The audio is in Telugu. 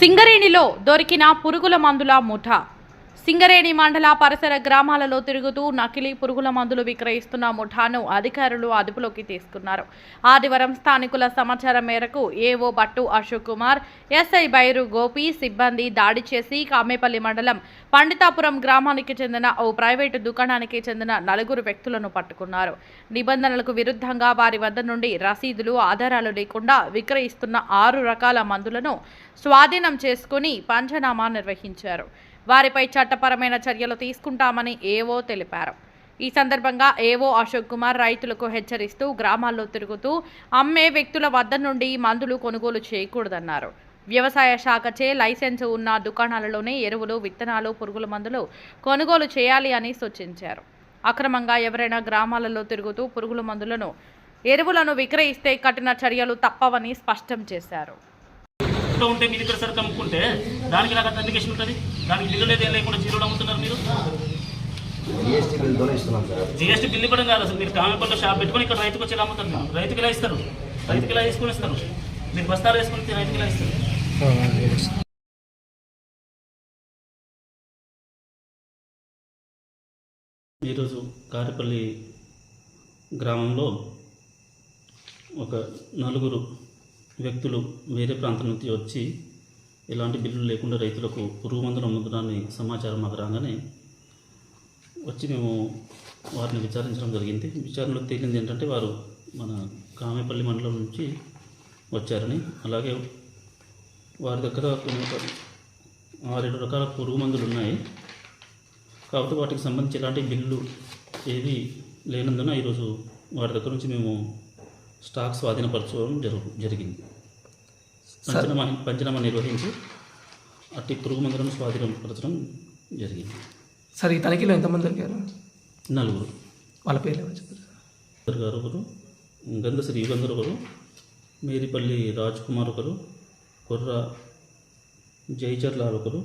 సింగరేణిలో దొరికిన పురుగుల మందుల ముఠా. సింగరేణి మండల పరిసర గ్రామాలలో తిరుగుతూ నకిలీ పురుగుల మందులు విక్రయిస్తున్న ముఠాను అధికారులు అదుపులోకి తీసుకున్నారు. ఆదివారం స్థానికుల సమాచారం మేరకు ఏఓ బట్టు అశోక్ కుమార్ ఎస్ఐ బైరు గోపి సిబ్బంది దాడి చేసి కామేపల్లి మండలం పండితాపురం గ్రామానికి చెందిన ఓ ప్రైవేటు దుకాణానికి చెందిన నలుగురు వ్యక్తులను పట్టుకున్నారు. నిబంధనలకు విరుద్ధంగా వారి వద్ద నుండి రసీదులు ఆధారాలు లేకుండా విక్రయిస్తున్న ఆరు రకాల మందులను స్వాధీనం చేసుకుని పంచనామా నిర్వహించారు. వారిపై చట్టపరమైన చర్యలు తీసుకుంటామని ఏవో తెలిపారు. ఈ సందర్భంగా ఏవో అశోక్ కుమార్ రైతులకు హెచ్చరిస్తూ గ్రామాల్లో తిరుగుతూ అమ్మే వ్యక్తుల వద్ద నుండి మందులు కొనుగోలు చేయకూడదన్నారు. వ్యవసాయ శాఖచే లైసెన్స్ ఉన్న దుకాణాలలోనే ఎరువులు విత్తనాలు పురుగుల మందులు కొనుగోలు చేయాలి అని సూచించారు. అక్రమంగా ఎవరైనా గ్రామాలలో తిరుగుతూ పురుగుల మందులను ఎరువులను విక్రయిస్తే కఠిన చర్యలు తప్పవని స్పష్టం చేశారు. ఇంట్లో ఉంటే మీరు ఇక్కడ సరుకు అమ్ముకుంటే దానికి నాకు అప్లికేషన్ ఉంటుంది? దానికి బిల్లు లేదు ఏం లేకుండా జీరోలు అమ్ముతున్నారు మీరు? GST sir. బిల్లు ఇవ్వడం కాదు అసలు. మీరు కామెపల్లో షాప్ పెట్టుకొని ఇక్కడ రైతుకు వచ్చి అమ్ముతారు మీరు. రైతుకి ఇలా ఇస్తారు. రైతుకి ఇలా తీసుకొని ఇస్తారు. మీరు బస్తాలు వేసుకుని రైతుకి ఇలా ఇస్తారు. ఈరోజు కారేపల్లి గ్రామంలో ఒక నలుగురు వ్యక్తులు వేరే ప్రాంతం నుంచి వచ్చి ఎలాంటి బిల్లులు లేకుండా రైతులకు పురుగు మందులు అమ్ముతున్నారని సమాచారం మాకు రాగానే వచ్చి మేము వారిని విచారించడం జరిగింది. విచారణలో తేలింది ఏంటంటే వారు మన కామేపల్లి మండలం నుంచి వచ్చారని అలాగే వారి దగ్గర కొన్ని ఆరేడు రకాల పురుగు మందులు ఉన్నాయి. కాకపోతే వాటికి సంబంధించి ఎలాంటి బిల్లు ఏవి లేనందున ఈరోజు వారి దగ్గర నుంచి మేము స్టాక్ స్వాధీనపరచుకోవడం జరుగు జరిగింది. పంచనామా పంచనామా నిర్వహించి అట్టి పురుగు మందులను స్వాధీనపరచడం జరిగింది. సార్ ఈ తనిఖీలో ఎంతమంది దొరికారు నలుగురు. వాళ్ళ పేర్లు ఏమని చెప్పారు గారు గారు ఒకరు గంధశ్రీ యుగంధర్ ఒకరు మేరిపల్లి రాజ్ కుమార్ ఒకరు కొర్ర జయచర్లాల్ ఒకరు